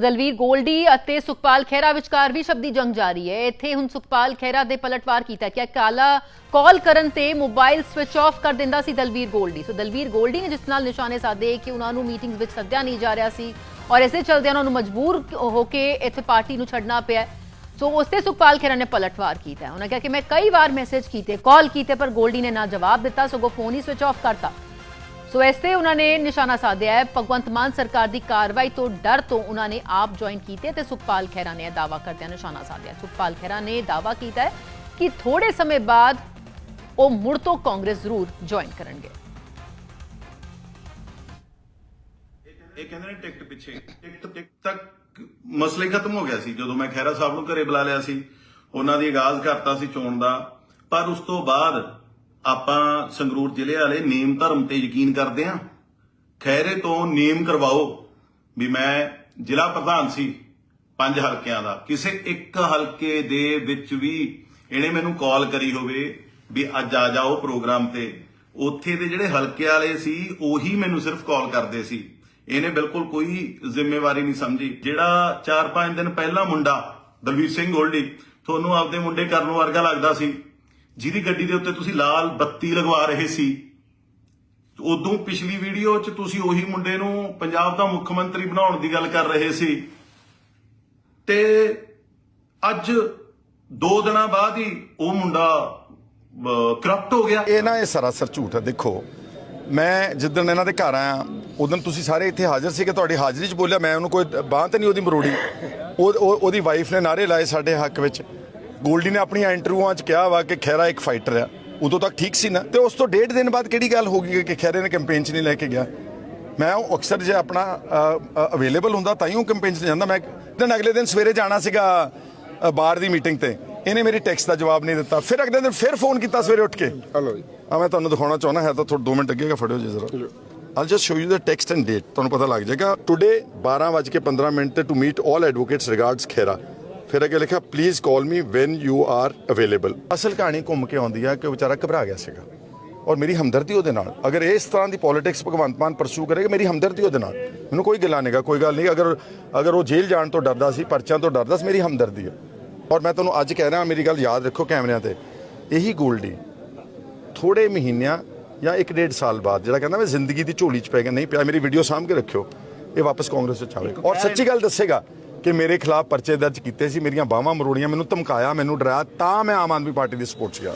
ਦਲਵੀਰ ਗੋਲਡੀ ਅਤੇ ਸੁਖਪਾਲ ਖਹਿਰਾ ਵਿਚਕਾਰ ਵੀ ਸ਼ਬਦੀ ਜੰਗ ਜਾਰੀ ਹੈ। ਇੱਥੇ ਹੁਣ ਸੁਖਪਾਲ ਖਹਿਰਾ ਦੇ ਪਲਟਵਾਰ ਕੀਤਾ ਕਿ ਕਾਲਾ ਕਾਲ ਕਰਨ ਤੇ ਮੋਬਾਈਲ ਸਵਿਚ ਆਫ ਕਰ ਦਿੰਦਾ ਸੀ ਦਲਵੀਰ ਗੋਲਡੀ। ਸੋ ਦਲਵੀਰ ਗੋਲਡੀ ਨੇ ਜਿਸ ਨਾਲ ਨਿਸ਼ਾਨੇ ਸਾਧੇ ਕਿ ਉਹਨਾਂ ਨੂੰ ਮੀਟਿੰਗਸ ਵਿੱਚ ਸੱਦਿਆ ਨਹੀਂ ਜਾ ਰਿਹਾ ਸੀ ਔਰ ਇਸੇ ਚਲਦੇ ਉਹਨਾਂ ਨੂੰ ਮਜਬੂਰ ਹੋ ਕੇ ਇੱਥੇ ਪਾਰਟੀ ਨੂੰ ਛੱਡਣਾ ਪਿਆ ਸੋ ਉਸ ਤੇ ਸੁਖਪਾਲ ਖਹਿਰਾ ਨੇ ਪਲਟਵਾਰ ਕੀਤਾ ਉਹਨਾਂ ਕਿਹਾ ਕਿ ਮੈਂ ਕਈ ਵਾਰ ਮੈਸੇਜ ਕੀਤੇ, ਕਾਲ ਕੀਤੇ, ਪਰ ਗੋਲਡੀ ਨੇ ਨਾ ਜਵਾਬ ਦਿੱਤਾ, ਸਗੋਂ ਫੋਨ ਹੀ ਸਵਿਚ ਆਫ ਕਰਤਾ। ਸੋ ਇਸ ਤੇ ਉਹਨਾਂ ਨੇ ਨਿਸ਼ਾਨਾ ਸਾਧਿਆ ਹੈ। ਭਗਵੰਤ ਮਾਨ ਸਰਕਾਰ ਦੀ ਕਾਰਵਾਈ ਤੋਂ ਡਰ ਤੋਂ ਉਹਨਾਂ ਨੇ ਆਪ ਜੁਆਇਨ ਕੀਤੇ ਤੇ ਸੁਖਪਾਲ ਖਹਿਰਾ ਨੇ ਇਹ ਕਰਦਿਆਂ ਨਿਸ਼ਾਨਾ ਸਾਧਿਆ। ਸੁਖਪਾਲ ਖਹਿਰਾ ਨੇ ਦਾਅਵਾ ਕੀਤਾ ਹੈ ਕਿ ਥੋੜੇ ਸਮੇਂ ਬਾਅਦ ਉਹ ਮੁੜ ਤੋਂ ਕਾਂਗਰਸ ਜ਼ਰੂਰ ਜੁਆਇਨ ਕਰਨਗੇ। ਇਹ ਕਹਿੰਦੇ ਨੇ ਟਿਕਟ ਪਿੱਛੇ, ਟਿਕਟ ਟਿਕਟ ਤੱਕ ਮਸਲੇ ਖਤਮ ਹੋ ਗਿਆ ਸੀ। ਜਦੋਂ ਮੈਂ ਖੈਰਾ ਸਾਹਿਬ ਨੂੰ ਘਰੇ ਬੁਲਾ ਲਿਆ ਸੀ, ਉਹਨਾਂ ਦੀ ਆਗਾਜ਼ ਕਰਤਾ ਸੀ ਚੋਣ ਦਾ। ਪਰ ਉਸ ਤੋਂ ਬਾਅਦ ਆਪਾਂ ਸੰਗਰੂਰ ਜ਼ਿਲ੍ਹੇ ਵਾਲੇ ਨੇਮ ਧਰਮ ਤੇ ਯਕੀਨ ਕਰਦੇ ਹਾਂ। ਖੈਰੇ ਤੋਂ ਨੇਮ ਕਰਵਾਓ ਵੀ ਮੈਂ ਜ਼ਿਲ੍ਹਾ ਪ੍ਰਧਾਨ ਸੀ ਪੰਜ ਹਲਕਿਆਂ ਦਾ। ਕਿਸੇ ਇੱਕ ਹਲਕੇ ਦੇ ਵਿੱਚ ਵੀ ਇਹਨੇ ਮੈਨੂੰ ਕਾਲ ਕਰੀ ਹੋਵੇ ਵੀ ਅੱਜ ਆ ਜਾਓ ਪ੍ਰੋਗਰਾਮ ਤੇ। ਉੱਥੇ ਦੇ ਜਿਹੜੇ ਹਲਕੇ ਵਾਲੇ ਸੀ, ਉਹੀ ਮੈਨੂੰ ਸਿਰਫ ਕਾਲ ਕਰਦੇ ਸੀ। ਇਹਨੇ ਬਿਲਕੁਲ ਕੋਈ ਜ਼ਿੰਮੇਵਾਰੀ ਨਹੀਂ ਸਮਝੀ। ਜਿਹੜਾ 4-5 ਦਿਨ ਪਹਿਲਾਂ ਮੁੰਡਾ ਦਲਵੀਰ ਸਿੰਘ ਗੋਲਡੀ, ਤੁਹਾਨੂੰ ਆਪਦੇ ਮੁੰਡੇ ਕਰਨ ਵਰਗਾ ਲੱਗਦਾ ਸੀ। ਜਿਹਦੀ ਗੱਡੀ ਦੇ ਉੱਤੇ ਤੁਸੀਂ ਲਾਲ ਬੱਤੀ ਲਗਵਾ ਰਹੇ ਸੀ। ਉਦੋਂ ਪਿਛਲੀ ਵੀਡੀਓ 'ਚ ਤੁਸੀਂ ਉਹੀ ਮੁੰਡੇ ਨੂੰ ਪੰਜਾਬ ਦਾ ਮੁੱਖ ਮੰਤਰੀ ਬਣਾਉਣ ਦੀ ਗੱਲ ਕਰ ਰਹੇ ਸੀ। ਤੇ ਅੱਜ 2 ਦਿਨਾਂ ਬਾਅਦ ਹੀ ਉਹ ਮੁੰਡਾ ਕਰਪਟ ਹੋ ਗਿਆ। ਇਹ ਨਾ, ਇਹ ਸਰਾਸਰ ਝੂਠ ਹੈ ਦੇਖੋ। ਮੈਂ ਜਿੱਦਣ ਇਹਨਾਂ ਦੇ ਘਰ ਆਇਆ, ਉਦੋਂ ਤੁਸੀਂ ਸਾਰੇ ਇੱਥੇ ਹਾਜ਼ਰ ਸੀ ਕਿ ਤੁਹਾਡੀ ਹਾਜ਼ਰੀ 'ਚ ਬੋਲਿਆ, ਮੈਂ ਉਹਨੂੰ ਕੋਈ ਬਾਂਹ ਤੇ ਨਹੀਂ ਉਹਦੀ ਮਰੋੜੀ। ਉਹ- ਉਹਦੀ ਵਾਈਫ ਨੇ ਨਾਰੇ ਲਾਏ ਸਾਡੇ ਹੱਕ ਵਿੱਚ। ਗੋਲਡੀ ਨੇ ਆਪਣੀਆਂ ਇੰਟਰਵਿਊਆਂ 'ਚ ਕਿਹਾ ਵਾ ਕਿ ਖੈਰਾ ਇੱਕ ਫਾਈਟਰ ਆ। ਉਦੋਂ ਤੱਕ ਠੀਕ ਸੀ ਨਾ? ਤੇ ਉਸ ਤੋਂ ਡੇਢ ਦਿਨ ਬਾਅਦ ਕਿਹੜੀ ਗੱਲ ਹੋ ਗਈ ਕਿ ਖੈਰੇ ਨੇ ਕੈਂਪੇਨ 'ਚ ਨਹੀਂ ਲੈ ਕੇ ਗਿਆ? ਮੈਂ ਉਹ ਅਕਸਰ ਜੇ ਆਪਣਾ ਅਵੇਲੇਬਲ ਹੁੰਦਾ ਤਾਂ ਹੀ ਉਹ ਕੈਂਪੇਨ 'ਚ ਜਾਂਦਾ। ਮੈਂ ਦਿਨ ਅਗਲੇ ਦਿਨ ਸਵੇਰੇ ਜਾਣਾ ਸੀਗਾ ਬਾਹਰ ਦੀ ਮੀਟਿੰਗ ਤੇ। ਇਹਨੇ ਮੇਰੀ ਟੈਕਸਟ ਦਾ ਜਵਾਬ ਨਹੀਂ ਦਿੱਤਾ। ਫਿਰ ਅਗਲੇ ਦਿਨ ਫਿਰ ਫੋਨ ਕੀਤਾ ਸਵੇਰੇ ਉੱਠ ਕੇ। ਹਲੋ ਜੀ। ਆ ਮੈਂ ਤੁਹਾਨੂੰ ਦਿਖਾਉਣਾ ਚਾਹੁੰਦਾ ਹੈ ਤਾਂ ਥੋੜਾ 2 ਮਿੰਟ ਅੱਗੇਗਾ ਫੜਿਓ ਜੀ ਜ਼ਰਾ। I'll just show you the text and date ਤੁਹਾਨੂੰ ਪਤਾ ਲੱਗ ਜਾਏਗਾ ਟੁਡੇ 12:15 ਮਿੰਟ ਤੇ to meet 올 advocates regards Khera ਫਿਰ ਅੱਗੇ ਲਿਖਿਆ please call me when you are available ਅਸਲ ਕਹਾਣੀ ਘੁੰਮ ਕੇ ਆਉਂਦੀ ਆ ਕਿ ਉਹ ਵਿਚਾਰਾ ਘਬਰਾ ਗਿਆ ਸੀਗਾ। ਔਰ ਮੇਰੀ ਹਮਦਰਦੀ ਉਹਦੇ ਨਾਲ। ਅਗਰ ਇਸ ਤਰ੍ਹਾਂ ਦੀ ਪੋਲਿਟਿਕਸ ਭਗਵੰਤ ਮਾਨ ਪਰਸੂ ਕਰੇਗਾ ਮੇਰੀ ਹਮਦਰਦੀ ਉਹਦੇ ਨਾਲ। ਮੈਨੂੰ ਕੋਈ ਗਿਲਾ ਨਹੀਂਗਾ ਕੋਈ ਗੱਲ ਨਹੀਂ। ਅਗਰ ਅਗਰ ਉਹ ਜੇਲ੍ਹ ਜਾਣ ਤੋਂ ਡਰਦਾ ਸੀ ਪਰਚਿਆਂ ਤੋਂ ਡਰਦਾ ਸੀ ਮੇਰੀ ਹਮਦਰਦੀ ਹੈ ਔਰ ਮੈਂ ਤੁਹਾਨੂੰ ਅੱਜ ਕਹਿ ਰਿਹਾ ਮੇਰੀ ਗੱਲ ਯਾਦ ਰੱਖੋ ਕੈਮਰਿਆਂ ਤੇ। ਇਹੀ ਗੋਲਡੀ ਥੋੜੇ ਮਹੀਨਿਆਂ ਜਾਂ ਇੱਕ ਡੇਢ ਸਾਲ ਬਾਅਦ ਜਿਹੜਾ ਕਹਿੰਦਾ ਮੈਂ ਜ਼ਿੰਦਗੀ ਦੀ ਝੋਲੀ 'ਚ ਪੈ ਗਿਆ ਨਹੀਂ ਪਿਆ ਮੇਰੀ ਵੀਡੀਓ ਸਾਂਭ ਕੇ ਰੱਖਿਓ। ਇਹ ਵਾਪਸ ਕਾਂਗਰਸ ਵਿੱਚ ਆਵੇਗਾ। ਔਰ ਸੱਚੀ ਗੱਲ ਦੱਸੇਗਾ ਕਿ ਮੇਰੇ ਖਿਲਾਫ ਪਰਚੇ ਦਰਜ ਕੀਤੇ ਸੀ, ਮੇਰੀਆਂ ਬਾਹਾਂ ਮਰੋੜੀਆਂ, ਮੈਨੂੰ ਧਮਕਾਇਆ, ਮੈਨੂੰ ਡਰਾਇਆ, ਤਾਂ ਮੈਂ ਆਮ ਆਦਮੀ ਪਾਰਟੀ ਦੀ ਸਪੋਰਟ 'ਚ ਗਿਆ